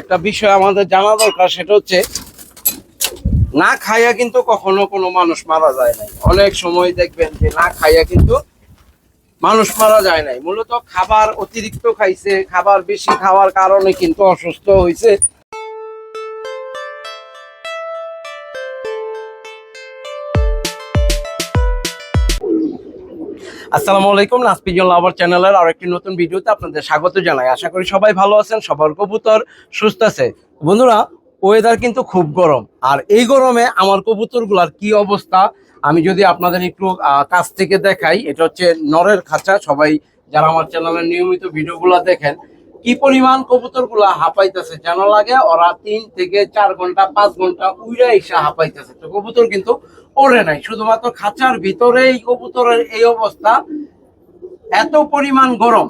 একটা বিষয় আমাদের জানা দরকার, সেটা হচ্ছে না খাইয়া কিন্তু কখনো কোনো মানুষ মারা যায় নাই। অনেক সময় দেখবেন যে না খাইয়া কিন্তু মানুষ মারা যায় নাই। মূলত খাবার অতিরিক্ত খাইছে, খাবার বেশি খাওয়ার কারণে কিন্তু অসুস্থ হয়েছে আসসালামু আলাইকুম নাসপিজন লাভার চ্যানেলের আর একটি নতুন ভিডিওতে আপনাদের স্বাগত জানাই। আশা করি সবাই ভালো আছেন, সবার কবুতর সুস্থ আছে। বন্ধুরা ওয়েদার কিন্তু খুব গরম। আর এই গরমে আমার কবুতরগুলার কি অবস্থা? আমি যদি আপনাদের একটু কাছ থেকে দেখাই, এটা হচ্ছে নরের খাঁচা। সবাই যারা আমার চ্যানেলের নিয়মিত ভিডিওগুলো দেখেন কি পরিমাণ কবুতরগুলা হাঁপাইতেছে যেন লাগে, ওরা তিন থেকে চার ঘণ্টা, পাঁচ ঘণ্টা উইরা এসে হাঁপাইতেছে। তো কবুতর কিন্তু ওড়ে নাই। শুধুমাত্র খাঁচার ভিতরে এই কবুতরের এই অবস্থা। এত পরিমাণ গরম।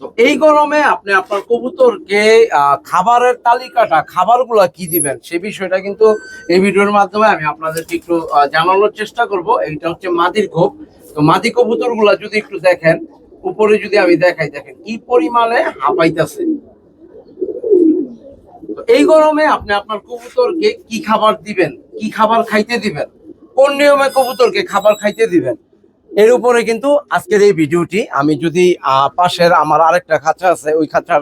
তো এই গরমে আপনি আপনার কবুতরকে খাবারের তালিকাটা, খাবারগুলো কি দিবেন, সে বিষয়টা কিন্তু এই ভিডিওর মাধ্যমে আমি আপনাদেরকে একটু জানানোর চেষ্টা করব। এইটা হচ্ছে মাদির খোপ তো মাদি কবুতরগুলা যদি একটু দেখেন উপরে যদি আমি দেখাই, দেখেন কি পরিমাণে হাঁপাইতেছে। এই গরমে আপনি আপনার কবুতরকে কি খাবার দিবেন? কি খাবার খাইতে দিবেন? কোন নিয়মে কবুতরকে খাবার খাইতে দিবেন? এর উপরে কিন্তু আজকের এই ভিডিওটি আমি যদি পাশের আমার আরেকটা খাঁচা আছে, ওই খাঁচার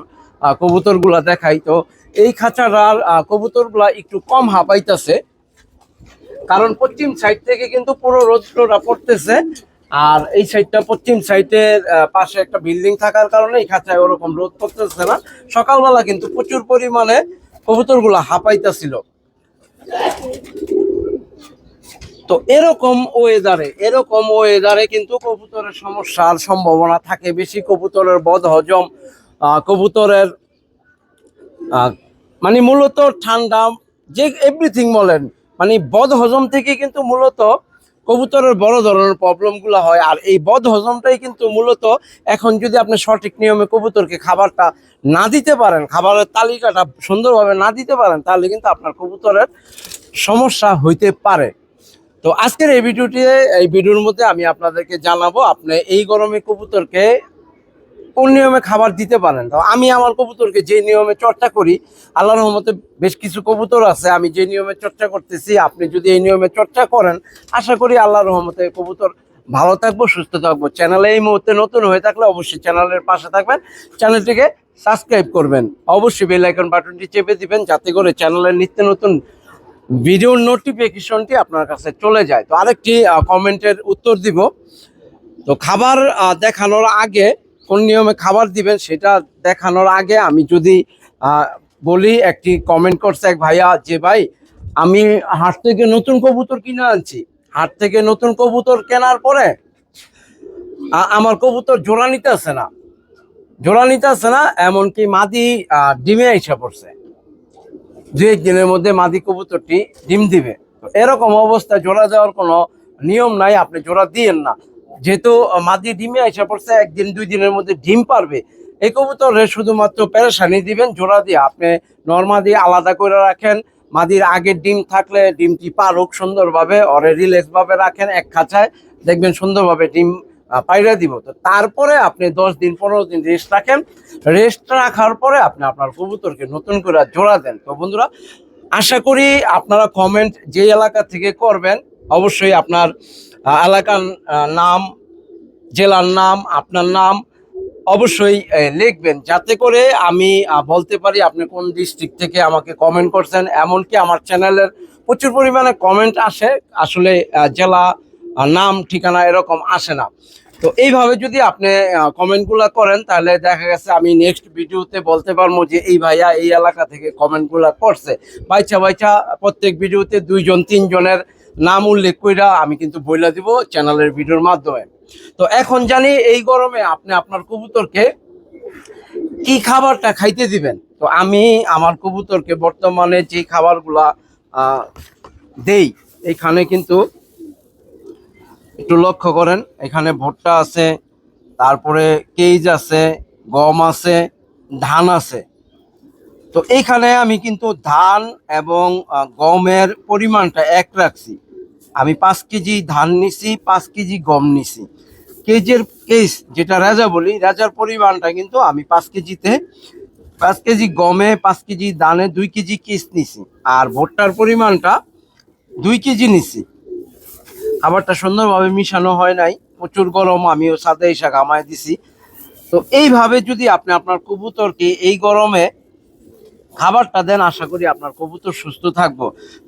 কবুতরগুলা দেখাই। তো এই খাঁচার আর কবুতরগুলা একটু কম হাঁপাইতেছে। কারণ পশ্চিম সাইড থেকে কিন্তু পুরো রোদ্রটা পড়তেছে। আর এই সাইডটা পশ্চিম সাইডের পাশে একটা বিল্ডিং থাকার কারণে এই ওরকম রোদ পড়তেছে না। সকালবেলা কিন্তু প্রচুর পরিমাণে কবুতরগুলা হাঁপাইতেছিল। তো এরকম ওয়েদারে এরকম ওয়েদারে কিন্তু কবুতরের সমস্যার সম্ভাবনা থাকে বেশি। কবুতরের বদ হজম কবুতরের মানে মূলত ঠান্ডা, যে এভরিথিং বলেন মানে বদ হজম থেকে কিন্তু মূলত কবুতরের বড় ধরনের প্রবলেমগুলো হয়। আর এই বদ হজমটাই কিন্তু মূলত এখন যদি আপনি সঠিক নিয়মে কবুতরকে খাবারটা না দিতে পারেন, খাবারের তালিকাটা সুন্দরভাবে না দিতে পারেন, তাহলে কিন্তু আপনার কবুতরের সমস্যা হইতে পারে। তো আজকের এই ভিডিওটি, এই ভিডিওর মধ্যে আমি আপনাদেরকে জানাব, আপনি এই গরমে কবুতরকে কোন নিয়মে খাবার দিতে পারেন? তো আমি আমার কবুতরকে যে নিয়মে চর্চা করি আল্লাহর রহমতে বেশ কিছু কবুতর আছে, আমি যে নিয়মে চর্চা করতেছি, আপনি যদি এই নিয়মে চর্চা করেন, আশা করি আল্লাহর রহমতে কবুতর ভালো থাকব, সুস্থ থাকব। চ্যানেলে এই মুহূর্তে নতুন হয়ে থাকলে অবশ্যই চ্যানেলের পাশে থাকবেন চ্যানেলটিকে সাবস্ক্রাইব করবেন। অবশ্যই বেল আইকন বাটনটি চেপে দিবেন, যাতে করে চ্যানেলের নিত্য নতুন ভিডিও নোটিফিকেশনটি আপনার কাছে চলে যায়। তো আরেকটি কমেন্টের উত্তর দিব। তো খাবার দেখানোর আগে কোন নিয়মে খাবার দিবেন সেটা দেখানোর আগে আমি যদি বলি, একটি কমেন্ট করছে এক ভাইয়া যে, ভাই, আমি হাট থেকে নতুন কবুতর কিনে আনছি। হাট থেকে নতুন কবুতর কেনার পরে আমার কবুতর জোড়া নিতে আসে না। জোড়া নিতে আসে না, এমনকি মাদি ডিমে এসে পড়ছে। দু এক দিনের মধ্যে মাদি কবুতরটি ডিম দিবে। এরকম অবস্থায় জোড়া দেওয়ার কোনো নিয়ম নাই, আপনি জোড়া দিয়েন না। যেহেতু মাদি ডিমে এসে পড়ছে, একদিন দুই দিনের মধ্যে ডিম পারবে। এই কবুতরে শুধুমাত্র পেরেশানি দিবেন, জোড়া দিয়ে। আপনি নর্মাল দিয়ে আলাদা করে রাখেন। মাদির আগের ডিম থাকলে ডিমটি পারুক সুন্দরভাবে অরে রিল্যাক্স ভাবে রাখেন, এক খাঁচায়। দেখবেন সুন্দরভাবে ডিম পাইরা দিব। তো তারপরে আপনি দশ দিন, পনেরো দিন রেস্ট রাখেন। রেস্ট রাখার পরে আপনি আপনার কবুতরকে নতুন করে জোড়া দেন। তো বন্ধুরা, আশা করি আপনারা কমেন্ট যে এলাকা থেকে করবেন, অবশ্যই আপনার এলাকার নাম, জেলার নাম, আপনার নাম অবশ্যই লিখবেন। যাতে করে আমি বলতে পারি আপনি কোন ডিস্ট্রিক্ট থেকে আমাকে কমেন্ট করছেন। এমনকি আমার চ্যানেলের প্রচুর পরিমাণে কমেন্ট আসে। আসলে জেলা নাম, ঠিকানা এরকম আসে না। তো এইভাবে যদি আপনি কমেন্টগুলো করেন, তাহলে দেখা গেছে আমি নেক্সট ভিডিওতে বলতে পারব যে এই ভাইয়া এই এলাকা থেকে কমেন্টগুলো করছে। বাইচা বাইচা প্রত্যেক ভিডিওতে দুইজন, তিনজনের নাম উল্লেখ কইরা আমি কিন্তু বইলা দিব চ্যানেলের ভিডিওর মাধ্যমে। তো এখন জানি এই গরমে আপনি আপনার কবুতরকে কি খাবারটা খাইতে দিবেন? তো আমি আমার কবুতরকে বর্তমানে যে খাবারগুলা দেই, এখানে কিন্তু একটু লক্ষ্য করেন, এখানে ভুট্টা আছে, তারপরে কেজ আছে, গম আছে, ধান আছে। তো এইখানে আমি কিন্তু ধান এবং গমের পরিমাণটা এক রাখছি। আমি পাঁচ কেজি ধান নিছি, পাঁচ কেজি গম নিছি। কেজের কেস যেটা রাজা বলি, রাজার পরিমাণটা কিন্তু আমি পাঁচ কেজিতে, পাঁচ কেজি গমে, পাঁচ কেজি দানে দুই কেজি কেস নিছি। আর ভুট্টার পরিমাণটা দুই কেজি নিছি। খাবারটা সুন্দরভাবে মিশানো হয় নাই, প্রচুর গরম, আমিও সাথে এসে গামায় দিছি। তো এইভাবে যদি আপনি আপনার কবুতরকে এই গরমে খাবারটা দেন, আশা করি আপনার কবুতর সুস্থ থাকব।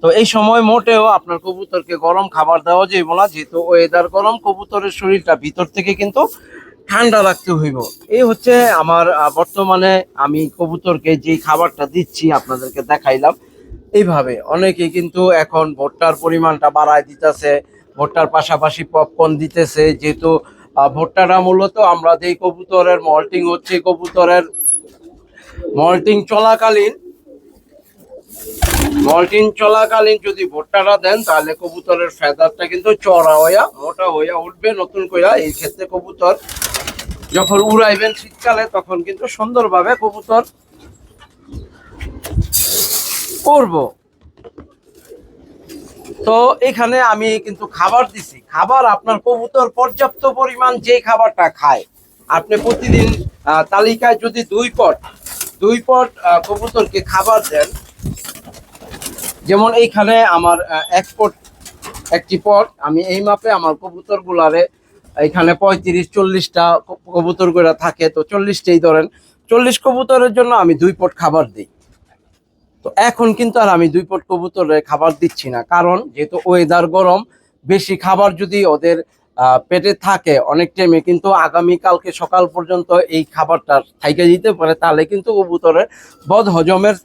তো এই সময় মোটেও আপনার কবুতরকে গরম খাবার দেওয়া যাইব না, যেহেতু ওয়েদার গরম, কবুতরের শরীরটা ভিতর থেকে কিন্তু ঠান্ডা রাখতে হইব। এই হচ্ছে আমার বর্তমানে আমি কবুতরকে যে খাবারটা দিচ্ছি আপনাদেরকে দেখাইলাম। এইভাবে অনেকে কিন্তু এখন ভুট্টার পরিমাণটা বাড়ায় দিতেছে, ভুট্টার পাশাপাশি পপকর্ন দিতেছে, যেহেতু ভুট্টাটা মূলত আমরা যেই কবুতরের মল্টিং হচ্ছে, কবুতরের মল্টিং চলাকালীন। মল্টিং চলাকালীন যদি ভুট্টাটা দেন, তাহলে কবুতরের ফেদারটা কিন্তু চড়া হইয়া, মোটা হইয়া উঠবে নতুন কইরা। এই ক্ষেত্রে কবুতর যখন উড়াইবেন শীতকালে, তখন কিন্তু সুন্দরভাবে কবুতর করব তো এখানে আমি কিন্তু খাবার দিছি। খাবার আপনার কবুতর পর্যাপ্ত পরিমাণ যে খাবারটা খায়। আপনি প্রতিদিন তালিকায় যদি দুই পট দুই পট কবুতরকে খাবার দেন। যেমন এইখানে আমার এক পট, একটি পট। আমি এই মাপে আমার কবুতর গুলারে এখানে পঁয়ত্রিশ, চল্লিশটা কবুতর করে থাকে। তো চল্লিশটাই ধরেন। চল্লিশ কবুতরের জন্য আমি দুই পট খাবার দিই। তো এখন কিন্তু আর আমি দুই পট কবুতরে খাবার দিচ্ছি না। কারণ যেহেতু ওয়েদার গরম, বেশি খাবার যদি ওদের পেটে থাকে অনেক টাইমে কিন্তু আগামী কালকে সকাল পর্যন্ত এই খাবারটা থাইকে দিতে পারে, তাহলে কিন্তু কবুতরের বদ হজমের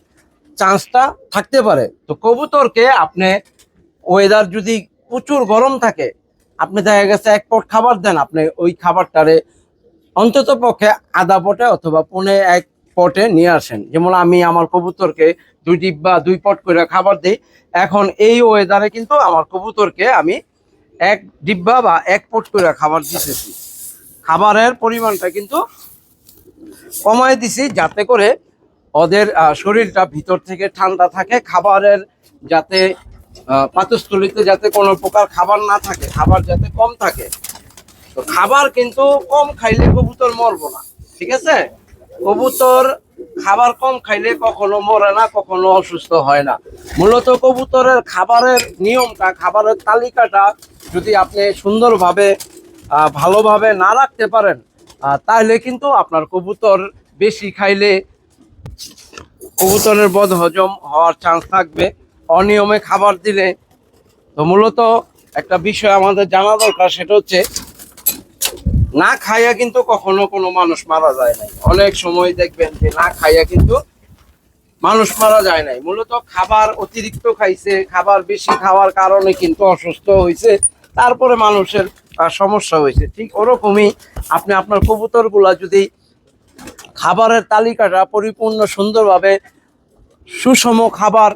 চান্সটা থাকতে পারে। তো কবুতরকে আপনি ওয়েদার যদি প্রচুর গরম থাকে, আপনি দেখা গেছে এক পট খাবার দেন, আপনি ওই খাবারটারে অন্তত পক্ষে আধা পটে অথবা পনে এক পটে নিয়ে আসেন। যেমন আমি আমার কবুতরকে দুই ডিব্বা, দুই পট করে খাবার দিই। এখন এই ওয়েদারে কিন্তু আমার কবুতরকে আমি এক ডিব্বা বা এক পট করে খাবার দিতেছি খাবারের পরিমাণটা কিন্তু কমায় দিছি যাতে করে ওদের শরীরটা ভিতর থেকে ঠান্ডা থাকে খাবারের যাতে আহ, পাকস্থলীতে যাতে কোনো প্রকার খাবার না থাকে খাবার যাতে কম থাকে। তো খাবার কিন্তু কম খাইলে কবুতর মরবো না ঠিক আছে? কবুতর খাবার কম খাইলে কখনো মরে না কখনো অসুস্থ হয় না। মূলত কবুতরের খাবারের নিয়মটা খাবারের তালিকাটা যদি আপনি সুন্দরভাবে ভালোভাবে না রাখতে পারেন তাহলে কিন্তু আপনার কবুতর বেশি খাইলে কবুতরের বদ হজম হওয়ার চান্স থাকবে। অনিয়মে খাবার দিলে তো মূলত একটা বিষয় আমাদের জানা দরকার, সেটা হচ্ছে না খাইয়া কিন্তু কখনো কোনো মানুষ মারা যায় নাই। অনেক সময় দেখবেন যে না খাইয়া কিন্তু মানুষ মারা যায় নাই। মূলত খাবার অতিরিক্ত খাইছে, খাবার বেশি খাওয়ার কারণে কিন্তু অসুস্থ হয়েছে তারপরে মানুষের সমস্যা হয়েছে। ঠিক ওরকমই আপনি আপনার কবুতরগুলা যদি খাবারের তালিকাটা পরিপূর্ণ সুন্দরভাবে সুষম খাবার,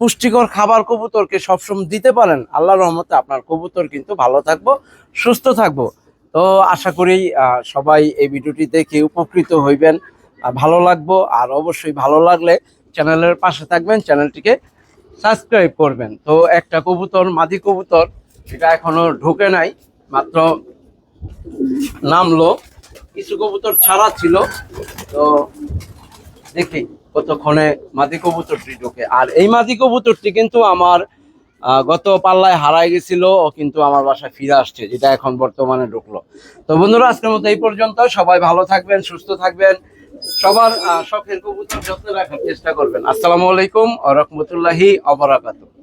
পুষ্টিকর খাবার কবুতরকে সবসময় দিতে পারেন আল্লাহ রহমতে আপনার কবুতর কিন্তু ভালো থাকব, সুস্থ থাকব। তো আশা করি সবাই এই ভিডিওটি দেখে উপকৃত হইবেন ভালো লাগবো, আর অবশ্যই ভালো লাগলে চ্যানেলের পাশে থাকবেন, চ্যানেলটিকে সাবস্ক্রাইব করবেন। তো একটা কবুতর, মাদি কবুতর সেটা এখনও ঢোকে নাই, মাত্র নামলো। কিছু কবুতর ছাড়া ছিল, তো দেখি কতক্ষণে মাদি কবুতরটি ঢোকে। আর এই মাদি কবুতরটি কিন্তু আমার গত পাল্লায় হারাই গেছিল কিন্তু আমার বাসায় ফিরে আসছে, যেটা এখন বর্তমানে ঢুকলো। তো বন্ধুরা, আজকের মতো এই পর্যন্ত, সবাই ভালো থাকবেন, সুস্থ থাকবেন, সবার শখের কবুতর যত্ন রাখার চেষ্টা করবেন। আসসালামু আলাইকুম রহমতুল্লাহি অবরাকাতুহ